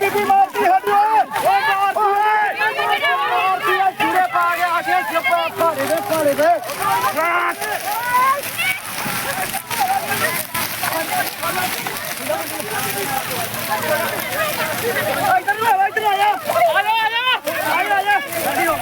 ਬੀਬੀ ਮਾਰਦੀ ਸਾਡੀ ਓਏ ਓਏ ਮਾਰਦੀ ਓਏ ਮਾਰਦੀ ਓਏ ਚੂੜੇ ਪਾ ਕੇ ਆ ਕੇ ਚੁੱਪ ਭਾੜੇ ਦੇ ਭਾੜੇ ਦੇ ਇੱਧਰ ਨੂੰ ਆ ਇੱਧਰ ਆ ਜਾ ਆ ਜਾ ਆ ਜਾ ਆ ਜਾ ਆ ਜਾ ਗੱਡੀ ਹੋ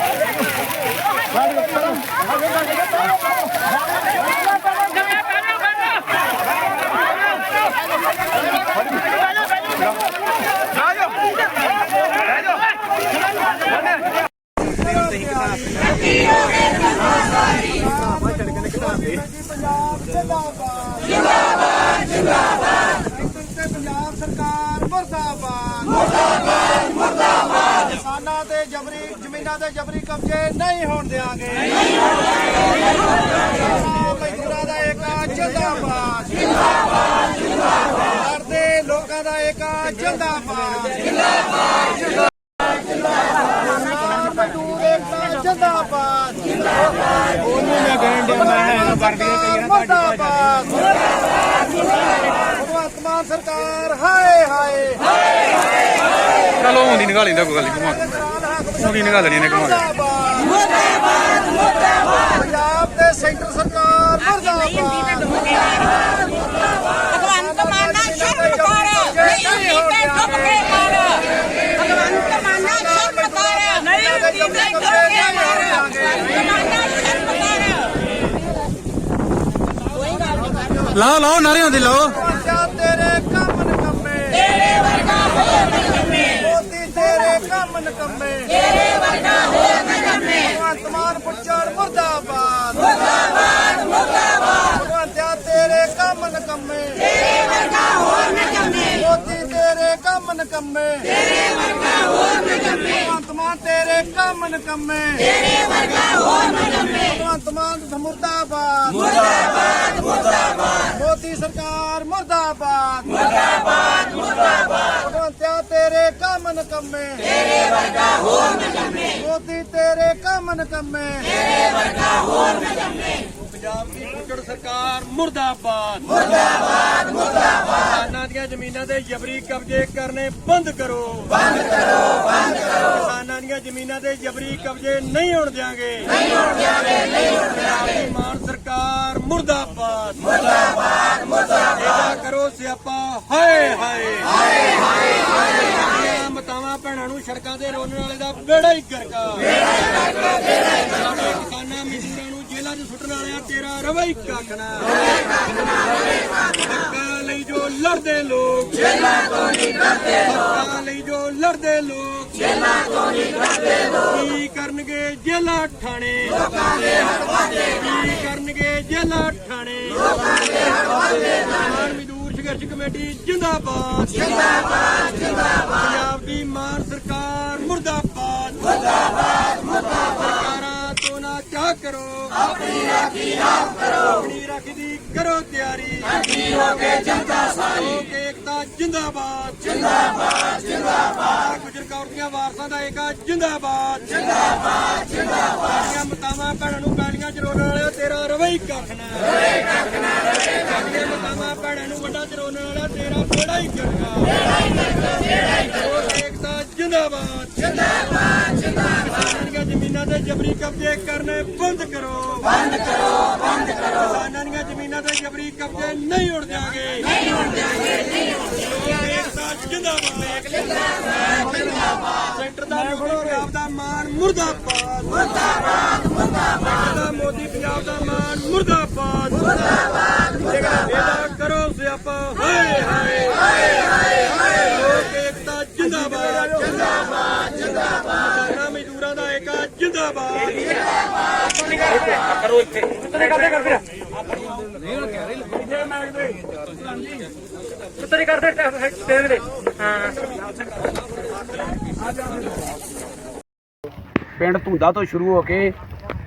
ਪੰਜਾਬ ਸਰਕਾਰ ਮੁਰਦਾਬਾਦ ਮੁਰਦਾਬਾਦ ਮੁਰਦਾਬਾਦ ਕਿਸਾਨਾਂ ਤੇ ਜਬਰੀ ਜ਼ਮੀਨਾਂ ਤੇ ਜਬਰੀ ਕਬਜ਼ੇ ਨਹੀਂ ਹੋਣ ਦੇਾਂਗੇ ਨਹੀਂ ਹੋਣ ਦੇਾਂਗੇ ਮਜ਼ਦੂਰਾਂ ਦਾ ਏਕਾ ਜਿੰਦਾਬਾਦ ਜਿੰਦਾਬਾਦ ਜਿੰਦਾਬਾਦ ਲੜਦੇ ਲੋਕਾਂ ਦਾ ਏਕਾ ਜਿੰਦਾਬਾਦ ਜਿੰਦਾਬਾਦ ਜਿੰਦਾਬਾਦ ਮਜ਼ਦੂਰ ਏਕਾ ਜਿੰਦਾਬਾਦ ਉਹਨੂੰ ਮੈਂ ਕਹਿਣ ਡਿਆ ਮੈਂ ਵਰਦੀਆਂ ਕਈਆਂ ਮੁਰਦਾਬਾਦ ਭਗਵੰਤ ਮਾਨ ਸਰਕਾਰ ਹਾਏ ਹਾਏ ਚਲੋ ਹੁੰਦੀ ਨਿਕਾਲ ਲੈਂਦਾ ਕੋਈ ਗੱਲ ਨਹੀਂ ਘੁਮਾ ਕੇ ਹੁੰਦੀ ਨਿਕਾਲ ਲੈਣੀ ਨੇ ਘੁਮਾ ਕੇ ਮੁਰਦਾਬਾਦ ਮੁਰਦਾਬਾਦ। ਪੰਜਾਬ ਤੇ ਸੈਂਟਰ ਸਰਕਾਰ ਮੁਰਦਾਬਾਦ ਭਗਵੰਤ ਮਾਨਾ ਸ਼ਰਮ ਕਰ ਨਹੀਂ ਤੇ ਚੁੱਪ ਕੇ ਮਾਰ ਭਗਵੰਤ ਮਾਨਾ ਸ਼ਰਮ ਕਰ ਨਹੀਂ ਤੇ ਚੁੱਪ ਕੇ ਮਾਰ ਭਗਵੰਤ ਮਾਨਾ ਸ਼ਰਮ ਕਰ ਲਾਓ ਲਾਓ ਨਾਰਿਆਂ ਦੇ ਲਾਓ। ਬੱਚਾ ਤੇਰੇ ਕੰਮ। ਨਕੰਮੇ ਤੇਰੇ ਵਰਗਾ ਹੋਰ ਨਕੰਮੇ ਮੋਦੀ ਤੇਰੇ ਕੰਮ। ਨਕੰਮੇ ਤੇਰੇ ਵਰਗਾ ਹੋਰ ਨਕੰਮੇ ਭਗਵੰਤ ਮਾਨ ਪੁੱਛੜ ਮੁਰਦਾਬਾਦ। ਮੁਰਦਾਬਾਦ ਮੁਰਦਾਬਾਦ। ਭਗਵੰਤਿਆ ਤੇਰੇ ਕੰਮ। ਨਕੰਮੇ ਤੇਰੇ ਵਰਗਾ ਹੋਰ ਨਕੰਮੇ ਮੋਦੀ ਤੇਰੇ ਕੰਮ। ਨਕੰਮੇ ਤੇਰੇ ਵਰਗਾ ਹੋਰ ਨਕੰਮੇ ਮਾਨ ਤੇਰੇ ਕੰਮ। ਨਕੰਮੇ ਤੇਰੇ ਵਰਗਾ ਹੋਰ ਨਕੰਮੇ ਭਗਵੰਤ ਮਾਨ ਮੁਰਦਾਬਾਦ। ਮੋਦੀ ਸਰਕਾਰ ਮੁਰਦਾਬਾਦ। ਮੁਰਦਾਬਾਦ ਮੁਰਦਾਬਾਦ। ਭਗਵੰਤਿਆ ਤੇਰੇ ਕੰਮ। ਨਕੰਮੇ ਤੇਰੇ ਵਰਗਾ ਹੋਰ ਨਕੰਮੇ ਮੋਦੀ ਤੇਰੇ ਕੰਮ। ਨਕੰਮੇ ਤੇਰੇ ਵਰਗਾ ਹੋਰ ਨਕੰਮੇ ਪੰਜਾਬ ਦੀ ਪੁੱਜੜ ਸਰਕਾਰ ਮੁਰਦਾਬਾਦ। ਮੁਰਦਾਬਾਦ ਮੁਰਦਾਬਾਦ। ਕਿਸਾਨਾਂ ਦੀਆਂ ਜ਼ਮੀਨਾਂ ਤੇ ਜਬਰੀ ਕਬਜ਼ੇ ਕਰਨੇ ਬੰਦ ਕਰੋ। ਬੰਦ ਕਰੋ ਬੰਦ ਕਰੋ। ਕਿਸਾਨਾਂ ਦੀਆਂ ਜ਼ਮੀਨਾਂ ਤੇ ਜਬਰੀ ਕਬਜ਼ੇ ਨਹੀਂ ਹੋਣ ਦਿਆਂਗੇ। ਨਹੀਂ ਹੋਣ ਦਿਆਂਗੇ ਨਹੀਂ ਹੋਣ ਦਿਆਂਗੇ। ਮਾਨ ਸਰਕਾਰ ਮੁਰਦਾਬਾਦ। ਇਹਦਾ ਕਰੋ ਸਿਆਪਾ ਹਾਏ ਹਾਏ। ਹਾਏ ਹਾਏ ਹਾਏ ਮਤਾਵਾਂ ਭੈਣਾਂ ਨੂੰ ਸੜਕਾਂ ਤੇ ਰੋਣ ਵਾਲੇ ਦਾ ਬੇੜਾ ਹੀ ਕਰਕਾ ਬੇੜਾ ਹੀ ਕਰਕਾ ਬੇੜਾ ਹੀ ਕਰਕਾ ਕਿਸਾਨਾਂ ਮਜ਼ਦੂਰਾਂ ਨੂੰ ਜੇਲ੍ਹਾਂ 'ਚ ਸੁੱਟਣ ਵਾਲਿਆ ਤੇਰਾ ਰਵਾ ਹੀ ਕੱਖ ਨਾ ਹੱਕਾਂ ਲਈ ਜੋ ਲੜਦੇ ਲੋਕ। ਜੇਲ੍ਹਾਂ ਤੋਂ ਨਹੀਂ ਡਰਦੇ ਲੋਕ ਹੱਕਾਂ ਲਈ ਜੋ ਲੜਦੇ ਲੋਕ। ਜੇਲ੍ਹਾਂ ਤੋਂ ਨਹੀਂ ਡਰਦੇ ਲੋਕ ਕੀ ਕਰਨਗੇ ਜੇਲ੍ਹਾਂ ਠਾਣੇ? ਲੋਕਾਂ ਦੇ ਹੜਵਾਦੇ ਕੀ ਕਰਨਗੇ ਜੇਲ੍ਹਾਂ ਠਾਣੇ? ਕਿਸਾਨ ਮਜ਼ਦੂਰ ਸੰਘਰਸ਼ ਕਮੇਟੀ ਜਿੰਦਾਬਾਦ। ਜਿੰਦਾਬਾਦ ਜਿੰਦਾਬਾਦ ਪੰਜਾਬ ਦੀ ਮਾਨ ਸਰਕਾਰ ਮੁਰਦਾਬਾਦ ਮੁਰਦਾਬਾਦ ਮੁਰਦਾਬਾਦ। ਚਾਹ ਕਰੋ? ਆਪਣੀ ਰਾਖੀ ਆਪ ਕਰੋ। ਆਪਣੀ ਰਾਖੀ ਦੀ ਕਰੋ ਤਿਆਰੀ। ਇਕੱਠੀ ਹੋ ਕੇ ਜਨਤਾ ਸਾਰੀ। ਹੋ ਕੇ ਏਕਤਾ ਜਿੰਦਾਬਾਦ। ਜਿੰਦਾਬਾਦ ਜਿੰਦਾਬਾਦ। ਗੁਜਰ ਕੌਰ ਦੀਆਂ ਵਾਰਸਾਂ ਦਾ ਏਕਾ ਜਿੰਦਾਬਾਦ। ਜਿੰਦਾਬਾਦ ਜਿੰਦਾਬਾਦ। ਮਤਾਵਾਂ ਭੈਣਾਂ ਨੂੰ ਪੈਲੀਆਂ ਚ ਰੋਣ ਵਾਲਿਆ ਤੇਰਾ ਰਵਈ ਕੱਖ ਨਾ। ਰਵੇ ਕੱਖ ਨਾ ਰਵੇ ਕੱਖ ਨਾ। ਮਤਾਵਾਂ ਭੈਣਾਂ ਨੂੰ ਵੱਡਾ ਚ ਰੋਣ ਵਾਲਾ ਤੇਰਾ ਬੇੜਾ ਹੀ ਕਰਨਾ ਬੇੜਾ ਹੀ ਕਰਨਾ ਬੇੜਾ ਹੀ ਕਰਨਾ ਏਕਤਾ ਜਿੰਦਾਬਾਦ। ਜਿੰਦਾਬਾਦ ਜਿੰਦਾਬਾਦ। ਜ਼ਮੀਨਾਂ ਤੇ ਜਬਰੀ ਕਬਜ਼ੇ ਕਰਨੇ ਬੰਦ ਕਰੋ। ਬੰਦ ਕਰੋ ਬੰਦ ਕਰੋ। ਕਿਸਾਨਾਂ ਦੀਆਂ ਜ਼ਮੀਨਾਂ ਤੇ ਜਬਰੀ ਕਬਜ਼ੇ ਨਹੀਂ ਉੜ ਜਾਗੇ ਨਹੀਂ ਉੜ ਜਾਗੇ ਨਹੀਂ ਉੜ ਜਾਗੇ ਏਕਤਾ ਜਿੰਦਾਬਾਦ ਜਿੰਦਾਬਾਦ ਸੈਂਟਰ ਦਾ ਪੰਜਾਬ ਦਾ ਮਾਣ ਮੁਰਦਾਬਾਦ। ਮੁਰਦਾਬਾਦ ਮੁਰਦਾਬਾਦ। ਮੋਦੀ ਪੰਜਾਬ ਦਾ ਮਾਣ ਮੁਰਦਾਬਾਦ। ਮੁਰਦਾਬਾਦ ਇਹਦਾ ਕਰੋ ਸਿਆਪਾ। ਹਾਏ ਹਾਏ। ਹਾਏ ਹਾਏ ਲੋਕ ਏਕਤਾ ਜਿੰਦਾਬਾਦ ਜਿੰਦਾਬਾਦ ਜਿੰਦਾਬਾਦ ਕਿਸਾਨਾਂ ਮਜ਼ਦੂਰਾਂ ਦਾ ਏਕਾ ਜਿੰਦਾਬਾਦ ਪਿੰਡ ਧੁੰਦਾ ਤੋਂ ਸ਼ੁਰੂ ਹੋ ਕੇ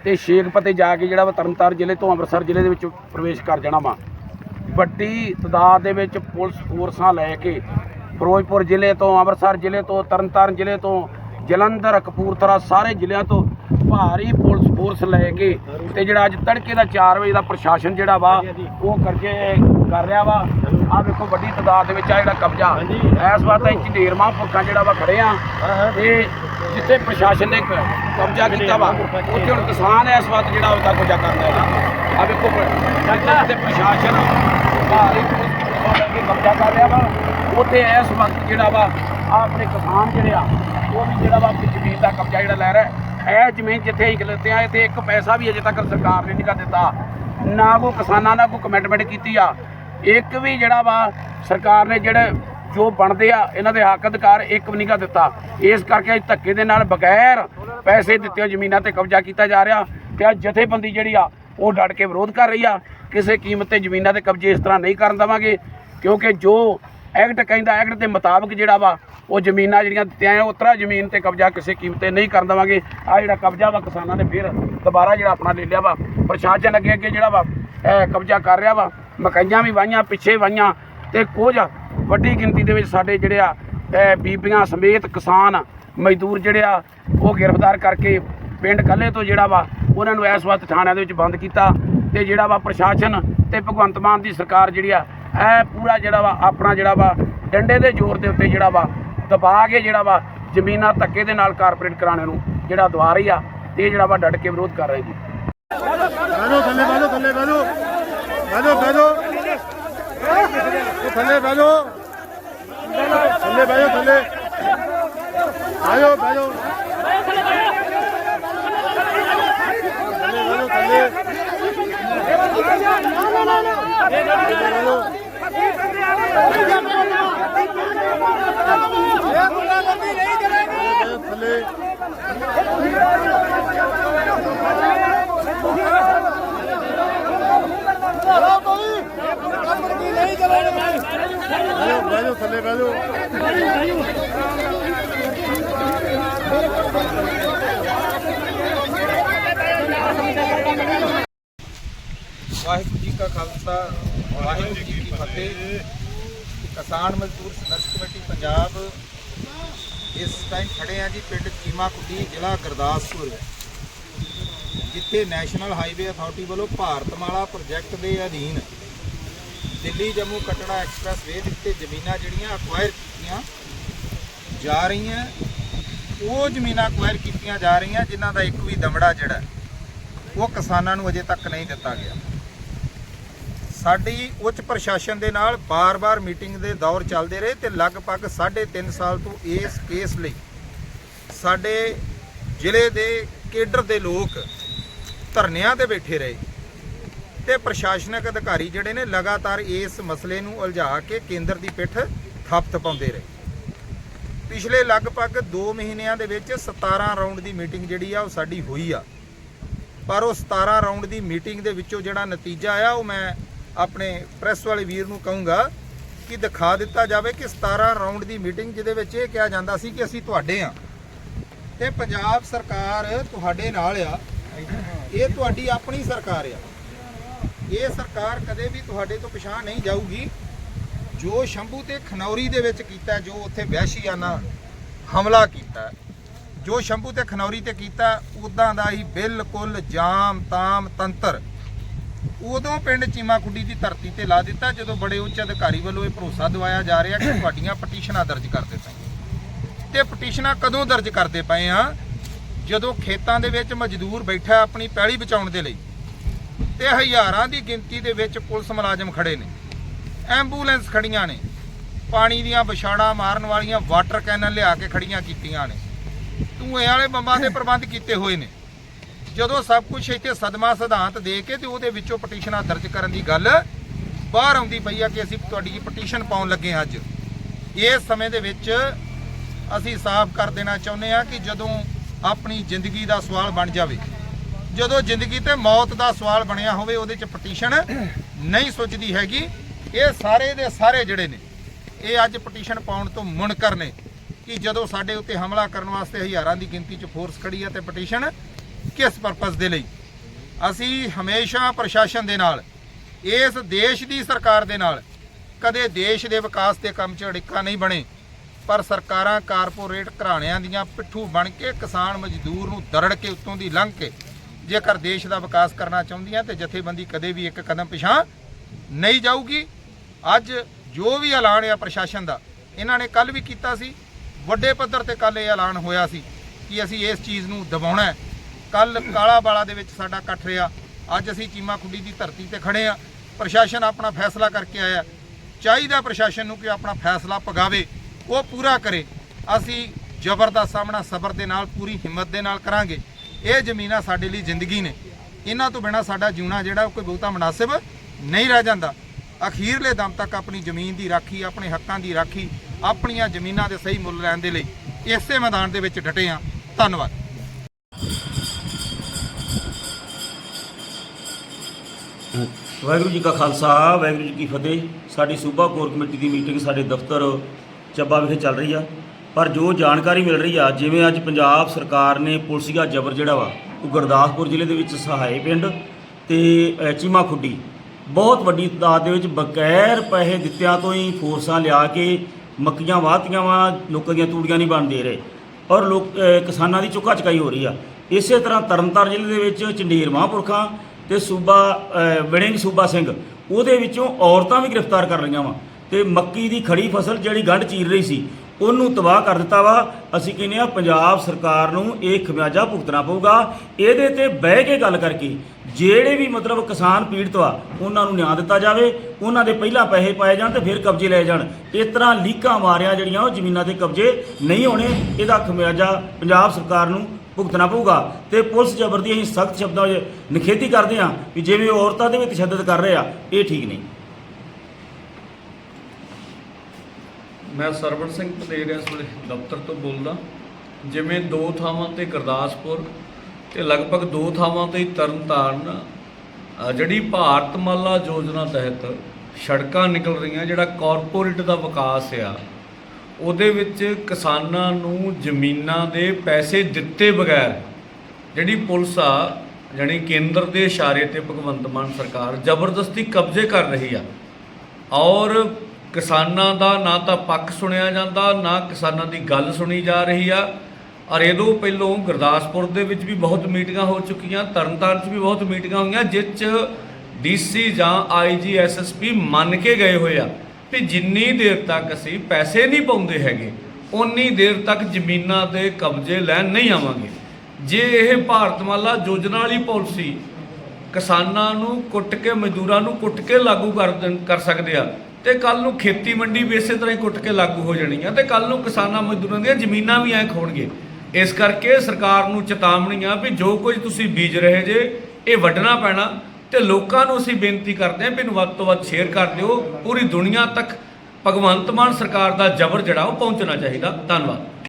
ਤੇ ਸ਼ੇਖਪਤੇ ਜਾ ਕੇ ਜਿਹੜਾ ਵਾ ਤਰਨਤਾਰਨ ਜ਼ਿਲ੍ਹੇ ਤੋਂ ਅੰਮ੍ਰਿਤਸਰ ਜ਼ਿਲ੍ਹੇ ਦੇ ਵਿੱਚ ਪ੍ਰਵੇਸ਼ ਕਰ ਜਾਣਾ ਵਾ। ਵੱਡੀ ਤਦਾਦ ਦੇ ਵਿੱਚ ਪੁਲਿਸ ਫੋਰਸਾਂ ਲੈ ਕੇ ਫਿਰੋਜ਼ਪੁਰ ਜ਼ਿਲ੍ਹੇ ਤੋਂ, ਅੰਮ੍ਰਿਤਸਰ ਜ਼ਿਲ੍ਹੇ ਤੋਂ, ਤਰਨਤਾਰਨ ਜ਼ਿਲ੍ਹੇ ਤੋਂ, ਜਲੰਧਰ, ਕਪੂਰਥਲਾ ਸਾਰੇ ਜ਼ਿਲ੍ਹਿਆਂ ਤੋਂ ਭਾਰੀ ਪੁਲਿਸ ਫੋਰਸ ਲੈ ਕੇ ਤੇ ਜਿਹੜਾ ਅੱਜ ਤੜਕੇ ਦਾ 4 ਵਜੇ ਦਾ ਪ੍ਰਸ਼ਾਸਨ ਜਿਹੜਾ ਵਾ ਉਹ ਕਰਜੇ ਕਰ ਰਿਹਾ ਵਾ। ਆ ਵੇਖੋ ਵੱਡੀ ਤਾਦਾਦ ਦੇ ਵਿੱਚ ਆ ਜਿਹੜਾ ਕਬਜ਼ਾ। ਇਸ ਵਾਰ ਤਾਂ ਢੇਰ ਪੁਰਖਾਂ ਜਿਹੜਾ ਵਾ ਖੜੇ ਆ। ਤੇ ਜਿੱਥੇ ਪ੍ਰਸ਼ਾਸਨ ਨੇ ਕਬਜ਼ਾ ਕੀਤਾ ਵਾ ਉੱਥੇ ਹੁਣ ਕਿਸਾਨ ਇਸ ਵਕਤ ਜਿਹੜਾ ਉਹਦਾ ਕਬਜ਼ਾ ਕਰਦਾ ਹੈ ਆ ਵੇਖੋ ਜਿੱਥੇ ਪ੍ਰਸ਼ਾਸਨ ਭਾਰੀ ਪੁਲਿਸ ਦੀ ਕਬਜ਼ਾ ਕਰ ਰਿਹਾ ਵਾ। ਉੱਥੇ ਇਸ ਵਕਤ ਜਿਹੜਾ ਵਾ ਆਪਣੇ ਕਿਸਾਨ ਜਿਹੜੇ ਆ ਉਹ ਵੀ ਜਿਹੜਾ ਵਾ ਜ਼ਮੀਨ ਦਾ ਕਬਜ਼ਾ ਜਿਹੜਾ ਲੈ ਰਿਹਾ। ਇਹ ਜ਼ਮੀਨ ਜਿੱਥੇ ਅਸੀਂ ਖਲੋਤੇ ਆ ਇੱਥੇ ਇੱਕ ਪੈਸਾ ਵੀ ਅਜੇ ਤੱਕ ਸਰਕਾਰ ਨੇ ਨਹੀਂ ਕਰ ਦਿੱਤਾ। ਨਾ ਕੋ ਕਿਸਾਨਾਂ ਨਾਲ ਕੋਈ ਕਮਿਟਮੈਂਟ ਕੀਤੀ ਆ। ਇੱਕ ਵੀ ਜਿਹੜਾ ਵਾ, ਸਰਕਾਰ ਨੇ ਜਿਹੜੇ ਜੋ ਬਣਦੇ ਆ, ਇਹਨਾਂ ਦੇ ਹੱਕ ਅਧਿਕਾਰ ਇੱਕ ਵੀ ਨਹੀਂ ਗਾ ਦਿੱਤਾ। ਇਸ ਕਰਕੇ ਅੱਜ ਧੱਕੇ ਦੇ ਨਾਲ ਬਗੈਰ ਪੈਸੇ ਦਿੱਤੇ ਜ਼ਮੀਨਾਂ ਤੇ ਕਬਜ਼ਾ ਕੀਤਾ ਜਾ ਰਿਹਾ ਤੇ ਆ ਜਥੇਬੰਦੀ ਜਿਹੜੀ ਆ, ਉਹ ਡਟ ਕੇ ਵਿਰੋਧ ਕਰ ਰਹੀ ਆ। ਕਿਸੇ ਕੀਮਤ ਤੇ ਜ਼ਮੀਨਾਂ ਤੇ ਕਬਜ਼ੇ ਇਸ ਤਰ੍ਹਾਂ ਨਹੀਂ ਕਰਨ ਦੇਵਾਂਗੇ, ਕਿਉਂਕਿ ਜੋ ਐਕਟ ਕਹਿੰਦਾ, ਐਕਟ ਦੇ ਮੁਤਾਬਕ ਜਿਹੜਾ ਵਾ, ਉਹ ਜ਼ਮੀਨਾਂ ਜਿਹੜੀਆਂ ਦਿੱਤੀਆਂ ਆ, ਉਤਰਾ ਜ਼ਮੀਨ ਤੇ ਕਬਜ਼ਾ ਕਿਸੇ ਕੀਮਤ ਤੇ ਨਹੀਂ ਕਰਨ ਦੇਵਾਂਗੇ। ਆ ਜਿਹੜਾ ਕਬਜ਼ਾ ਵਾ, ਕਿਸਾਨਾਂ ਨੇ ਫਿਰ ਦੁਬਾਰਾ ਜਿਹੜਾ ਆਪਣਾ ਲੈ ਲਿਆ ਵਾ, ਪ੍ਰਸ਼ਾਸਨ ਅੱਗੇ ਅੱਗੇ ਜਿਹੜਾ ਵਾ, ਇਹ ਕਬਜ਼ਾ ਕਰ ਰਿਹਾ ਵਾ। ਮਕਾਈਆਂ ਵੀ ਵਾਹੀਆਂ, ਪਿੱਛੇ ਵਾਹੀਆਂ, ਤੇ ਕੁਝ ਵੱਡੀ ਗਿਣਤੀ ਦੇ ਵਿੱਚ ਸਾਡੇ ਜਿਹੜੇ ਆ ਬੀਬੀਆਂ ਸਮੇਤ ਕਿਸਾਨ, ਮਜ਼ਦੂਰ ਜਿਹੜੇ ਆ, ਉਹ ਗ੍ਰਿਫਤਾਰ ਕਰਕੇ ਪਿੰਡ ਕੱਲੇ ਤੋਂ ਜਿਹੜਾ ਵਾ, ਉਹਨਾਂ ਨੂੰ ਇਸ ਵਕਤ ਥਾਣਿਆਂ ਦੇ ਵਿੱਚ ਬੰਦ ਕੀਤਾ। ਤੇ ਜਿਹੜਾ ਵਾ ਪ੍ਰਸ਼ਾਸਨ ਤੇ ਭਗਵੰਤ ਮਾਨ ਦੀ ਸਰਕਾਰ ਜਿਹੜੀ ਆ ਇਹ ਪੂਰਾ ਜਿਹੜਾ ਵਾ, ਆਪਣਾ ਜਿਹੜਾ ਵਾ, ਡੰਡੇ ਦੇ ਜ਼ੋਰ ਦੇ ਉੱਤੇ ਜਿਹੜਾ ਵਾ, ਦਬਾ ਕੇ ਜਿਹੜਾ ਵਾ, ਜ਼ਮੀਨਾਂ ਧੱਕੇ ਦੇ ਨਾਲ ਕਾਰਪੋਰੇਟ ਕਰਾਣੇ ਨੂੰ ਜਿਹੜਾ ਦਵਾ ਰਹੀ ਆ ਤੇ ਜਿਹੜਾ ਵਾ ਡਟ ਕੇ ਵਿਰੋਧ ਕਰ ਰਹੇ ਜੀ। ਬੈਠੋ, ਥੱਲੇ ਬੈਠੋ ਥੱਲੇ ਬੈਠੋ। ਬੈਠੋ ਬੈਠੋ। ਥੱਲੇ ਬੈਠੋ। ਥੱਲੇ ਬੈਠੋ, ਥੱਲੇ। ਆਇਓ, ਬੈਠੋ। ਥੱਲੇ ਬੈਠੋ ਥੱਲੇ। ਬੈਠੋ ਥੱਲੇ ਬੈਠੋ ਬੈਠੋ ਥੱਲੇ ਬੈਠੋ ਵਾਹਿਗੁਰੂ ਜੀ ਕਾ ਖਾਲਸਾ ਵਾਹਿਗੁਰੂ ਜੀ ਕੀ ਫਤਿਹ ਕਿਸਾਨ ਮਜ਼ਦੂਰ ਸੰਘਰਸ਼ ਕਮੇਟੀ ਪੰਜਾਬ ਇਸ ਟਾਈਮ ਖੜੇ ਆ ਜੀ, ਪਿੰਡ ਚੀਮਾ ਕੁੱਡੀ ਜ਼ਿਲ੍ਹਾ ਗੁਰਦਾਸਪੁਰ, ਜਿੱਥੇ ਨੈਸ਼ਨਲ ਹਾਈਵੇ ਅਥਾਰਟੀ ਵੱਲੋਂ ਭਾਰਤਮਾਲਾ ਪ੍ਰੋਜੈਕਟ ਦੇ ਅਧੀਨ ਦਿੱਲੀ ਜੰਮੂ ਕਟੜਾ ਐਕਸਪ੍ਰੈਸ ਵੇ ਦੇ ਉੱਤੇ ਜ਼ਮੀਨਾਂ ਜਿਹੜੀਆਂ ਅਕਵਾਇਰ ਕੀਤੀਆਂ ਜਾ ਰਹੀਆਂ। ਉਹ ਜ਼ਮੀਨਾਂ ਅਕਵਾਇਰ ਕੀਤੀਆਂ ਜਾ ਰਹੀਆਂ, ਜਿਨ੍ਹਾਂ ਦਾ ਇੱਕ ਵੀ ਦਮੜਾ ਜਿਹੜਾ, ਉਹ ਕਿਸਾਨਾਂ ਨੂੰ ਅਜੇ ਤੱਕ ਨਹੀਂ ਦਿੱਤਾ ਗਿਆ। ਸਾਡੀ ਉੱਚ ਪ੍ਰਸ਼ਾਸਨ ਦੇ ਨਾਲ ਬਾਰ-ਬਾਰ ਮੀਟਿੰਗ ਦੇ ਦੌਰ ਚੱਲਦੇ ਰਹੇ ਤੇ ਲਗਭਗ 3.5 ਸਾਲ ਤੋਂ ਇਸ ਕੇਸ ਲਈ ਸਾਡੇ ਜ਼ਿਲ੍ਹੇ ਦੇ ਕੇਡਰ ਦੇ ਲੋਕ ਧਰਨਿਆਂ ਤੇ ਬੈਠੇ ਰਹੇ ਤੇ ਪ੍ਰਸ਼ਾਸਨਿਕ ਅਧਿਕਾਰੀ ਜਿਹੜੇ ਨੇ ਲਗਾਤਾਰ ਇਸ ਮਸਲੇ ਨੂੰ ਉਲਝਾ ਕੇ ਕੇਂਦਰ ਦੀ ਪਿੱਠ ਥੱਪ ਥਪਾਉਂਦੇ ਰਹੇ। ਪਿਛਲੇ ਲਗਭਗ 2 ਮਹੀਨਿਆਂ ਦੇ ਵਿੱਚ 17 ਰਾਉਂਡ ਦੀ ਮੀਟਿੰਗ ਜਿਹੜੀ ਆ ਉਹ ਸਾਡੀ ਹੋਈ ਆ। ਪਰ ਉਹ 17 ਰਾਉਂਡ ਦੀ ਮੀਟਿੰਗ ਦੇ ਵਿੱਚੋਂ ਜਿਹੜਾ ਨਤੀਜਾ ਆਇਆ ਉਹ ਮੈਂ ਆਪਣੇ ਪ੍ਰੈਸ ਵਾਲੇ ਵੀਰ ਨੂੰ ਕਹੂੰਗਾ ਕਿ ਦਿਖਾ ਦਿੱਤਾ ਜਾਵੇ ਕਿ 17 ਰਾਉਂਡ ਦੀ ਮੀਟਿੰਗ ਜਿਹਦੇ ਵਿੱਚ ਇਹ ਕਿਹਾ ਜਾਂਦਾ ਸੀ ਕਿ ਅਸੀਂ ਤੁਹਾਡੇ ਆ ਤੇ ਪੰਜਾਬ ਸਰਕਾਰ ਤੁਹਾਡੇ ਨਾਲ ਆ। ਇਹ ਤੁਹਾਡੀ ਆਪਣੀ ਸਰਕਾਰ ਆ। ਇਹ ਸਰਕਾਰ ਕਦੇ ਵੀ ਤੁਹਾਡੇ ਤੋਂ ਪਛਾਣ ਨਹੀਂ ਜਾਊਗੀ। ਜੋ ਸ਼ੰਭੂ ਤੇ ਖਨੌਰੀ ਦੇ ਵਿੱਚ ਕੀਤਾ, ਜੋ ਉੱਥੇ ਵਹਿਸ਼ੀਆਨਾ ਹਮਲਾ ਕੀਤਾ, ਜੋ ਸ਼ੰਭੂ ਤੇ ਖਨੌਰੀ ਤੇ ਕੀਤਾ ਉਦਾਂ ਦਾ ਹੀ ਬਿਲਕੁਲ ਜਾਮ ਤਾਮ ਤੰਤਰ ਉਦੋਂ ਪਿੰਡ ਚੀਮਾ ਖੁੱਡੀ ਦੀ ਧਰਤੀ ਤੇ ਲਾ ਦਿੱਤਾ, ਜਦੋਂ ਬੜੇ ਉੱਚ ਅਧਿਕਾਰੀ ਵੱਲੋਂ ਇਹ ਭਰੋਸਾ ਦਵਾਇਆ ਜਾ ਰਿਹਾ ਕਿ ਤੁਹਾਡੀਆਂ ਪਟੀਸ਼ਨਾਂ ਦਰਜ ਕਰਦੇ ਪਏ ਤੇ ਪਟੀਸ਼ਨਾਂ ਕਦੋਂ ਦਰਜ ਕਰਦੇ ਪਏ ਆ? ਜਦੋਂ ਖੇਤਾਂ ਦੇ ਵਿੱਚ ਮਜ਼ਦੂਰ ਬੈਠਾ ਆਪਣੀ ਪੈਲੀ ਬਚਾਉਣ ਦੇ ਲਈ। ਤੇ ਹਜ਼ਾਰਾਂ ਦੀ ਗਿਣਤੀ ਦੇ ਵਿੱਚ ਪੁਲਿਸ ਮੁਲਾਜ਼ਮ ਖੜੇ ਨੇ। ਐਂਬੂਲੈਂਸ ਖੜੀਆਂ ਨੇ। ਪਾਣੀ ਦੀਆਂ ਵਿਛਾੜਾਂ ਮਾਰਨ ਵਾਲੀਆਂ ਵਾਟਰ ਕੈਨਨ ਲਿਆ ਕੇ ਖੜੀਆਂ ਕੀਤੀਆਂ ਨੇ। ਧੂਏ ਵਾਲੇ ਬੰਬਾਂ ਦੇ ਪ੍ਰਬੰਧ ਕੀਤੇ ਹੋਏ ਨੇ। ਜਦੋਂ ਸਭ ਕੁਝ ਇੱਥੇ ਸਦਮਾ ਸਿਧਾਂਤ ਦੇ ਕੇ ਤੇ ਉਹਦੇ ਵਿੱਚੋਂ ਪਟੀਸ਼ਨਾਂ ਦਰਜ ਕਰਨ ਦੀ ਗੱਲ ਬਾਹਰ ਆਉਂਦੀ ਪਈ ਆ ਕਿ ਅਸੀਂ ਤੁਹਾਡੀ ਪਟੀਸ਼ਨ ਪਾਉਣ ਲੱਗੇ ਅੱਜ। ਇਸ ਸਮੇਂ ਦੇ ਵਿੱਚ ਅਸੀਂ ਸਾਫ਼ ਕਰ ਦੇਣਾ ਚਾਹੁੰਦੇ ਆ ਕਿ ਜਦੋਂ ਆਪਣੀ ਜ਼ਿੰਦਗੀ ਦਾ ਸਵਾਲ ਬਣ ਜਾਵੇ, ਜਦੋਂ ਜ਼ਿੰਦਗੀ ਤੇ ਮੌਤ ਦਾ ਸਵਾਲ ਬਣਿਆ ਹੋਵੇ, ਉਹਦੇ 'ਚ ਪਟੀਸ਼ਨ ਨਹੀਂ ਸੋਚਦੀ ਹੈਗੀ। ਇਹ ਸਾਰੇ ਦੇ ਸਾਰੇ ਜਿਹੜੇ ਨੇ, ਇਹ ਅੱਜ ਪਟੀਸ਼ਨ ਪਾਉਣ ਤੋਂ ਮੁਨਕਰ ਨੇ ਕਿ ਜਦੋਂ ਸਾਡੇ ਉੱਤੇ ਹਮਲਾ ਕਰਨ ਵਾਸਤੇ ਹਜ਼ਾਰਾਂ ਦੀ ਗਿਣਤੀ 'ਚ ਫੋਰਸ ਖੜੀ ਹੈ ਤੇ ਪਟੀਸ਼ਨ ਕਿਸ ਪਰਪਸ ਦੇ ਲਈ? ਅਸੀਂ ਹਮੇਸ਼ਾ ਪ੍ਰਸ਼ਾਸਨ ਦੇ ਨਾਲ, ਇਸ ਦੇਸ਼ ਦੀ ਸਰਕਾਰ ਦੇ ਨਾਲ, ਕਦੇ ਦੇਸ਼ ਦੇ ਵਿਕਾਸ ਦੇ ਕੰਮ 'ਚ ਅੜਿੱਕਾ ਨਹੀਂ ਬਣੇ, ਪਰ ਸਰਕਾਰਾਂ ਕਾਰਪੋਰੇਟ ਘਰਾਣਿਆਂ ਦੀਆਂ ਪਿੱਠੂ ਬਣ ਕੇ ਕਿਸਾਨ ਮਜ਼ਦੂਰ ਨੂੰ ਦਰੜ ਕੇ ਉੱਤੋਂ ਦੀ ਲੰਘ ਕੇ ਜੇਕਰ ਦੇਸ਼ ਦਾ ਵਿਕਾਸ ਕਰਨਾ ਚਾਹੁੰਦੀਆਂ ਤੇ ਜਥੇਬੰਦੀ ਕਦੇ ਵੀ ਇੱਕ ਕਦਮ ਪਿਛਾਂ ਨਹੀਂ ਜਾਊਗੀ। ਅੱਜ ਜੋ ਵੀ ਐਲਾਨ ਆ ਪ੍ਰਸ਼ਾਸਨ ਦਾ, ਇਹਨਾਂ ਨੇ ਕੱਲ ਵੀ ਕੀਤਾ ਸੀ, ਵੱਡੇ ਪੱਧਰ ਤੇ ਕੱਲ ਇਹ ਐਲਾਨ ਹੋਇਆ ਸੀ ਕਿ ਅਸੀਂ ਇਸ ਚੀਜ਼ ਨੂੰ ਦਬਾਉਣਾ ਹੈ। ਕੱਲ ਕਾਲਾ ਬਾਲਾ ਦੇ ਵਿੱਚ ਸਾਡਾ ਇਕੱਠ ਰਿਹਾ। ਅੱਜ ਅਸੀਂ ਚੀਮਾ ਖੁੱਡੀ ਦੀ ਧਰਤੀ ਤੇ ਖੜੇ ਆ ਪ੍ਰਸ਼ਾਸਨ ਆਪਣਾ ਫੈਸਲਾ ਕਰਕੇ ਆਇਆ ਚਾਹੀਦਾ ਪ੍ਰਸ਼ਾਸਨ ਨੂੰ ਕਿ ਆਪਣਾ ਫੈਸਲਾ ਪਗਾਵੇ ਉਹ ਪੂਰਾ ਕਰੇ। ਅਸੀਂ ਜ਼ਬਰ ਦਾ ਸਾਹਮਣਾ ਸਬਰ ਦੇ ਨਾਲ, ਪੂਰੀ ਹਿੰਮਤ ਦੇ ਨਾਲ ਕਰਾਂਗੇ। ਇਹ ਜ਼ਮੀਨਾਂ ਸਾਡੇ ਲਈ ਜ਼ਿੰਦਗੀ ਨੇ। ਇਹਨਾਂ ਤੋਂ ਬਿਨਾ ਸਾਡਾ ਜਿਉਣਾ ਜਿਹੜਾ ਉਹ ਕੋਈ ਬਹੁਤਾ ਮੁਨਾਸਿਬ ਨਹੀਂ ਰਹਿ ਜਾਂਦਾ। ਅਖੀਰਲੇ ਦਮ ਤੱਕ ਆਪਣੀ ਜ਼ਮੀਨ ਦੀ ਰਾਖੀ, ਆਪਣੇ ਹੱਕਾਂ ਦੀ ਰਾਖੀ, ਆਪਣੀਆਂ ਜ਼ਮੀਨਾਂ ਦੇ ਸਹੀ ਮੁੱਲ ਲੈਣ ਦੇ ਲਈ ਇਸੇ ਮੈਦਾਨ ਦੇ ਵਿੱਚ ਡਟੇ ਹਾਂ। ਧੰਨਵਾਦ। ਵਾਹਿਗੁਰੂ ਜੀ ਕਾ ਖਾਲਸਾ ਵਾਹਿਗੁਰੂ ਜੀ ਕੀ ਫਤਿਹ। ਸਾਡੀ ਸੂਬਾ ਕੋਰ ਕਮੇਟੀ ਦੀ ਮੀਟਿੰਗ ਸਾਡੇ ਦਫ਼ਤਰ ਚੱਬਾ ਵਿਖੇ ਚੱਲ ਰਹੀ ਆ। ਪਰ ਜੋ ਜਾਣਕਾਰੀ ਮਿਲ ਰਹੀ ਆ ਜਿਵੇਂ ਅੱਜ ਪੰਜਾਬ ਸਰਕਾਰ ਨੇ ਪੁਲਸੀਆ ਜ਼ਬਰ ਜਿਹੜਾ ਵਾ ਉਹ ਗੁਰਦਾਸਪੁਰ ਜ਼ਿਲ੍ਹੇ ਦੇ ਵਿੱਚ ਸਹਾਏ ਪਿੰਡ ਤੇ ਅ, ਚੀਮਾ ਖੁੱਡੀ ਬਹੁਤ ਵੱਡੀ ਤਾਦਾਦ ਦੇ ਵਿੱਚ ਬਗੈਰ ਪੈਸੇ ਦਿੱਤਿਆਂ ਤੋਂ ਹੀ ਫੋਰਸਾਂ ਲਿਆ ਕੇ ਮੱਕੀਆਂ ਵਾਹਤੀਆਂ ਵਾ ਲੋਕਾਂ ਦੀਆਂ ਤੂੜੀਆਂ ਨਹੀਂ ਬਣ ਦੇ ਰਹੇ। ਔਰ ਲੋਕ ਕਿਸਾਨਾਂ ਦੀ ਚੁੱਕਾ ਚਕਾਈ ਹੋ ਰਹੀ ਆ। ਇਸੇ ਤਰ੍ਹਾਂ ਤਰਨਤਾਰਨ ਜ਼ਿਲ੍ਹੇ ਦੇ ਵਿੱਚ ਝੰਡੇਰ ਮਹਾਂਪੁਰਖਾਂ ਤੇ ਸੂਬਾ ਅ, ਵਿੜਿੰਗ ਸੂਬਾ ਸਿੰਘ ਉਹਦੇ ਵਿੱਚੋਂ ਔਰਤਾਂ ਵੀ ਗ੍ਰਿਫਤਾਰ ਕਰ ਲਈਆਂ ਵਾ। ਤੇ ਮੱਕੀ ਦੀ ਖੜੀ ਫਸਲ ਜਿਹੜੀ ਗੰਢ ਚੀਰ ਰਹੀ ਸੀ ਉਹਨੂੰ ਤਬਾਹ ਕਰ ਦਿੱਤਾ ਵਾ। ਅਸੀਂ ਕਹਿੰਦੇ ਆ ਪੰਜਾਬ ਸਰਕਾਰ ਨੂੰ ਇਹ ਖਮਿਆਜਾ ਭੁਗਤਣਾ ਪਊਗਾ। ਇਹਦੇ ਤੇ ਬਹਿ ਕੇ ਗੱਲ ਕਰਕੇ ਜਿਹੜੇ ਵੀ ਮਤਲਬ ਕਿਸਾਨ ਪੀੜਤ ਵਾ ਉਹਨਾਂ ਨੂੰ ਨਿਆਂ ਦਿੱਤਾ ਜਾਵੇ ਉਹਨਾਂ ਦੇ ਪਹਿਲਾਂ ਪੈਸੇ ਪਾਏ ਜਾਣ ਤੇ ਫਿਰ ਕਬਜ਼ੇ ਲਏ ਜਾਣ। ਇਸ ਤਰ੍ਹਾਂ ਲੀਕਾਂ ਮਾਰਿਆ ਜਿਹੜੀਆਂ ਉਹ ਜ਼ਮੀਨਾਂ ਤੇ ਕਬਜ਼ੇ ਨਹੀਂ ਹੋਣੇ। ਇਹਦਾ ਖਮਿਆਜਾ ਪੰਜਾਬ ਸਰਕਾਰ ਨੂੰ ਭੁਗਤਣਾ ਪਊਗਾ ਤੇ ਪੁਲਿਸ ਜ਼ਬਰ ਦੀ ਅਸੀਂ ਸਖਤ ਸ਼ਬਦਾਂ ਵਿੱਚ ਨਿਖੇਧੀ ਕਰਦੇ ਹਾਂ ਵੀ ਜਿਵੇਂ ਉਹ ਔਰਤਾਂ ਦੇ ਵਿੱਚ ਤਸ਼ੱਦਦ ਕਰ ਰਹੇ ਆ, ਇਹ ਠੀਕ ਨਹੀਂ। ਮੈਂ ਸਰਵਣ ਸਿੰਘ ਪਤੇਰ ਇਸ ਵੇਲੇ ਦਫ਼ਤਰ ਤੋਂ ਬੋਲਦਾ। ਜਿਵੇਂ ਦੋ ਥਾਵਾਂ ਤੇ ਗੁਰਦਾਸਪੁਰ ਤੇ ਲਗਭਗ ਦੋ ਥਾਵਾਂ ਤੇ ਤਰਨਤਾਰਨ ਜਿਹੜੀ ਭਾਰਤਮਾਲਾ ਯੋਜਨਾ ਤਹਿਤ ਸੜਕਾਂ ਨਿਕਲ ਰਹੀਆਂ, ਜਿਹੜਾ ਕਾਰਪੋਰੇਟ ਦਾ ਵਿਕਾਸ ਆ ਉਹਦੇ ਵਿੱਚ ਕਿਸਾਨਾਂ ਨੂੰ ਜ਼ਮੀਨਾਂ ਦੇ ਪੈਸੇ ਦਿੱਤੇ ਬਗੈਰ ਜਿਹੜੀ ਪੁਲਿਸ ਆ, ਜਾਣੀ ਕੇਂਦਰ ਦੇ ਇਸ਼ਾਰੇ ਤੇ ਭਗਵੰਤ ਮਾਨ ਸਰਕਾਰ ਜ਼ਬਰਦਸਤੀ ਕਬਜ਼ੇ ਕਰ ਰਹੀ ਆ। ਔਰ ਕਿਸਾਨਾਂ ਦਾ ਨਾ ਤਾਂ ਪੱਖ ਸੁਣਿਆ ਜਾਂਦਾ, ਨਾ ਕਿਸਾਨਾਂ ਦੀ ਗੱਲ ਸੁਣੀ ਜਾ ਰਹੀ ਆ। ਔਰ ਇਹਦੋਂ ਪਹਿਲੋਂ ਗੁਰਦਾਸਪੁਰ ਦੇ ਵਿੱਚ ਵੀ ਬਹੁਤ ਮੀਟਿੰਗਾਂ ਹੋ ਚੁੱਕੀਆਂ, ਤਰਨਤਾਰਨ 'ਚ ਵੀ ਬਹੁਤ ਮੀਟਿੰਗਾਂ ਹੋਈਆਂ, ਜਿਸ 'ਚ ਡੀਸੀ ਜਾਂ ਆਈਜੀ ਐਸਐਸਪੀ ਮੰਨ ਕੇ ਗਏ ਹੋਏ ਆ। ਵੀ ਜਿੰਨੀ ਦੇਰ ਤੱਕ ਅਸੀਂ ਪੈਸੇ ਨਹੀਂ ਪਾਉਂਦੇ ਹੈਗੇ ਉਨੀ ਦੇਰ ਤੱਕ ਜ਼ਮੀਨਾਂ 'ਤੇ ਕਬਜ਼ੇ ਲੈਣ ਨਹੀਂ ਆਵਾਂਗੇ। ਜੇ ਇਹ ਭਾਰਤਮਾਲਾ ਯੋਜਨਾ ਵਾਲੀ ਪਾਲਿਸੀ ਕਿਸਾਨਾਂ ਨੂੰ ਕੁੱਟ ਕੇ, ਮਜ਼ਦੂਰਾਂ ਨੂੰ ਕੁੱਟ ਕੇ ਲਾਗੂ ਕਰ ਕਰ ਸਕਦੇ ਆ, ਤੇ ਕੱਲ ਨੂੰ ਖੇਤੀ ਮੰਡੀ ਵੀ ਇਸੇ ਤਰ੍ਹਾਂ ਹੀ ਕੁੱਟ ਕੇ ਲਾਗੂ ਹੋ ਜਾਣੀ ਆ, ਤੇ ਕੱਲ ਨੂੰ ਕਿਸਾਨਾਂ, ਮਜ਼ਦੂਰਾਂ ਦੀਆਂ ਜ਼ਮੀਨਾਂ ਵੀ ਐ ਖੋਣਗੇ। ਇਸ ਕਰਕੇ ਸਰਕਾਰ ਨੂੰ ਚੇਤਾਵਨੀ ਆ ਵੀ ਜੋ ਕੁਝ ਤੁਸੀਂ ਬੀਜ ਰਹੇ ਜੇ, ਇਹ ਵੱਢਣਾ ਪੈਣਾ। ਤੇ ਲੋਕਾਂ ਨੂੰ ਅਸੀਂ ਬੇਨਤੀ ਕਰਦੇ ਹਾਂ ਵੀ ਇਹਨੂੰ ਵੱਧ ਤੋਂ ਵੱਧ ਸ਼ੇਅਰ ਕਰ ਦਿਓ। ਪੂਰੀ ਦੁਨੀਆ ਤੱਕ ਭਗਵੰਤ ਮਾਨ ਸਰਕਾਰ ਦਾ ਜ਼ਬਰ ਜਿਹੜਾ ਉਹ ਪਹੁੰਚਣਾ ਚਾਹੀਦਾ। ਧੰਨਵਾਦ।